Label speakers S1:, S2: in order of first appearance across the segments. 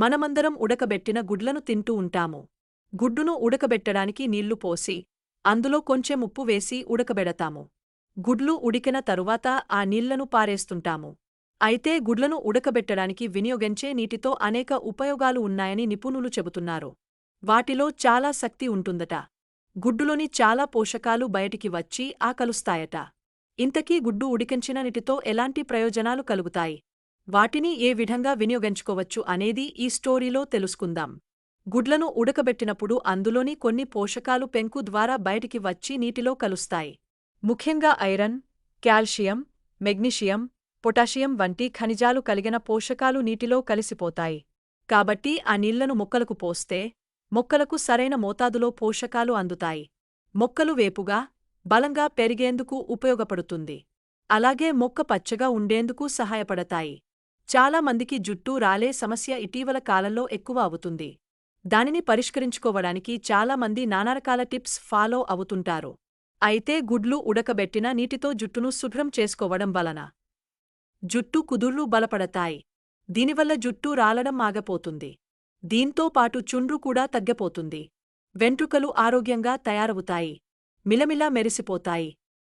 S1: మనమందరం ఉడకబెట్టిన గుడ్లను తింటూ ఉంటాము. గుడ్డును ఉడకబెట్టడానికి నీళ్ళు పోసి అందులో కొంచెం ఉప్పు వేసి ఉడకబెడతాము. గుడ్లు ఉడికిన తరువాత ఆ నీళ్ళను పారేస్తుంటాము. అయితే గుడ్లను ఉడకబెట్టడానికి వినియోగించే నీటితో అనేక ఉపయోగాలు ఉన్నాయని నిపుణులు చెబుతున్నారు. వాటిలో చాలా శక్తి ఉంటుందట. గుడ్డులోని చాలా పోషకాలు బయటికి వచ్చి ఆ కలుస్తాయట ఇంతకీ గుడ్డు ఉడికించిన నీటితో ఎలాంటి ప్రయోజనాలు కలుగుతాయి? వాటిని ఏ విధంగా వినియోగించుకోవచ్చు అనేది ఈ స్టోరీలో తెలుసుకుందాం. గుడ్లను ఉడకబెట్టినప్పుడు అందులోని కొన్ని పోషకాలు పెంకు ద్వారా బయటికి వచ్చి నీటిలో కలుస్తాయి. ముఖ్యంగా ఐరన్ కాల్షియం మెగ్నీషియం పొటాషియం వంటి ఖనిజాలు కలిగిన పోషకాలు నీటిలో కలిసిపోతాయి. కాబట్టి ఆ నీళ్ళను మొక్కలకు పోస్తే మొక్కలకు సరైన మోతాదులో పోషకాలు అందుతాయి. మొక్కలు వేపుగా బలంగా పెరిగేందుకు ఉపయోగపడుతుంది. అలాగే మొక్క పచ్చగా ఉండేందుకు సహాయపడతాయి. చాలా మందికి జుట్టు రాలే సమస్య ఇటీవల కాలంలో ఎక్కువ అవుతుంది. దానిని పరిష్కరించుకోవడానికి చాలామంది నానారకాల టిప్స్ ఫాలో అవుతుంటారు. అయితే గుడ్లు ఉడకబెట్టిన నీటితో జుట్టును శుభ్రం చేసుకోవడం వలన జుట్టు కుదుర్లు బలపడతాయి. దీనివల్ల జుట్టు రాలడం ఆగపోతుంది. దీంతో పాటు చుండ్రు కూడా తగ్గిపోతుంది. వెంట్రుకలు ఆరోగ్యంగా తయారవుతాయి. మిలమిలా మెరిసిపోతాయి.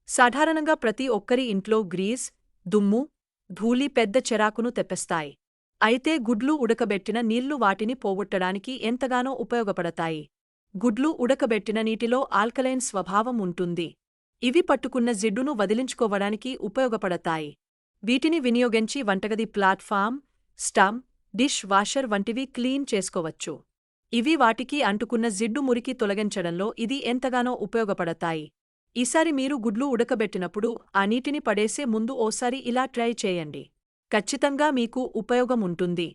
S1: సాధారణంగా ప్రతి ఒక్కరి ఇంట్లో గ్రీజ్ దుమ్ము ధూళి పెద్ద చెరాకును తెప్పిస్తాయి. అయితే గుడ్లు ఉడకబెట్టిన నీళ్ళు వాటిని పోగొట్టడానికి ఎంతగానో ఉపయోగపడతాయి. గుడ్లు ఉడకబెట్టిన నీటిలో ఆల్కలైన్ స్వభావం ఉంటుంది. ఇవి పట్టుకున్న జిడ్డును వదిలించుకోవడానికి ఉపయోగపడతాయి. వీటిని వినియోగించి వంటగది ప్లాట్ఫామ్ స్టమ్ డిష్ వాషర్ వంటివి క్లీన్ చేసుకోవచ్చు. ఇవి వాటికి అంటుకున్న జిడ్డు మురికి తొలగించడంలో ఇది ఎంతగానో ఉపయోగపడతాయి. ఈసారి మీరు గుడ్లు ఉడకబెట్టినప్పుడు ఆ నీటిని పడేసే ముందు ఓసారి ఇలా ట్రై చేయండి. ఖచ్చితంగా మీకు ఉపయోగం ఉంటుంది